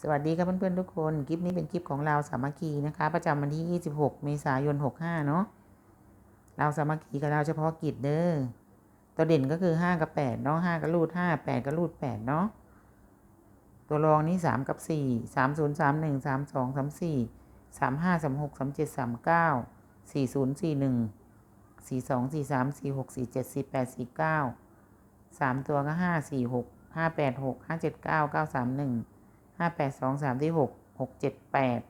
สวัสดีครับเพื่อนๆทุกคนคลิปนี้เป็นคลิปของเราสามัคคีนะคะ ประจำวันที่ 26 เมษายน 65 เนาะเราสามัคคีกับเราเฉพาะกิจเด้อตัวเด่นก็คือ 5 กับ8เนาะ5ก็รูด5 8ก็รูด8เนาะตัวรองนี่ 3 กับ 4 3 0 3 1 3 2 3 4 3 5 3 6 3 7 3 9 4 0 4 1 4 2 4 3 4 6 4 7 4 8 4 9 3 ตัวก็ 5 4 6 5 8 6 5 7 9 9 3 1 ห้าแปดสองสามที่หกหกเจ็ดแปด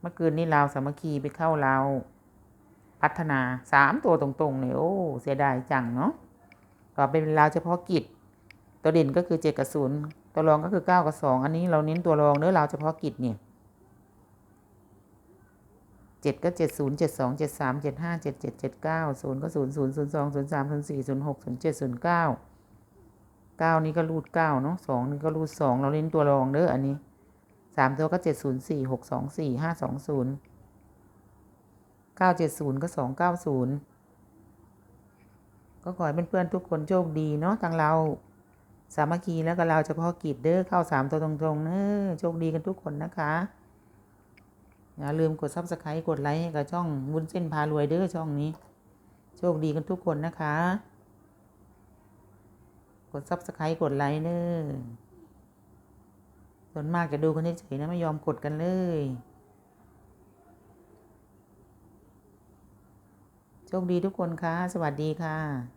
เมื่อคืนนี้เราสามัคคีไปเข้าเราพัฒนาสามตัวตรงๆเลยโอ้ เสียดายจังเนาะก็เป็นเราเฉพาะกิจ ตัวเด่นก็คือเจ็ดกับศูนย์ตัวรองก็คือเก้ากับสองอันนี้เราเน้นตัวรองเนื้อเราเฉพาะกิจเนี่ยเจ็ดก็เจ็ดศูนย์เจ็ดสองเจ็ดสามเจ็ดห้าเจ็ดเจ็ดเจ็ดเก้าศูนย์ก็ศูนย์ศูนย์ศูนย์สองศูนย์สามศูนย์สี่ศูนย์หกศูนย์เจ็ดศูนย์เก้า เก้านี้ก็รูดเก้าเนาะสองนี่ก็รูดสองเราเล่นตัวรองเด้ออันนี้สามตัวก็เจ็ดศูนย์สี่หกสองสี่ห้าสองศูนย์เก้าเจ็ดศูนย์ก็สองเก้าศูนย์ก็ขอให้เพื่อนๆทุกคนโชคดีเนาะทางเราสามัคคีแล้วก็เราเฉพาะกิจเด้อเข้าสามตัวตรงๆเนอะโชคดีกันทุกคนนะคะอย่าลืมกดซับสไครต์กดไลค์ให้กับช่องวุ้นเส้นพารวยเด้อช่องนี้ โชคดีกันทุกคนนะคะ ดซับสไครต์กดไลค์เนอส่วนมากจะดูกันเฉยๆนะไม่ยอมกดกันเลยโชคดีทุกคนค่ะ สวัสดีค่ะ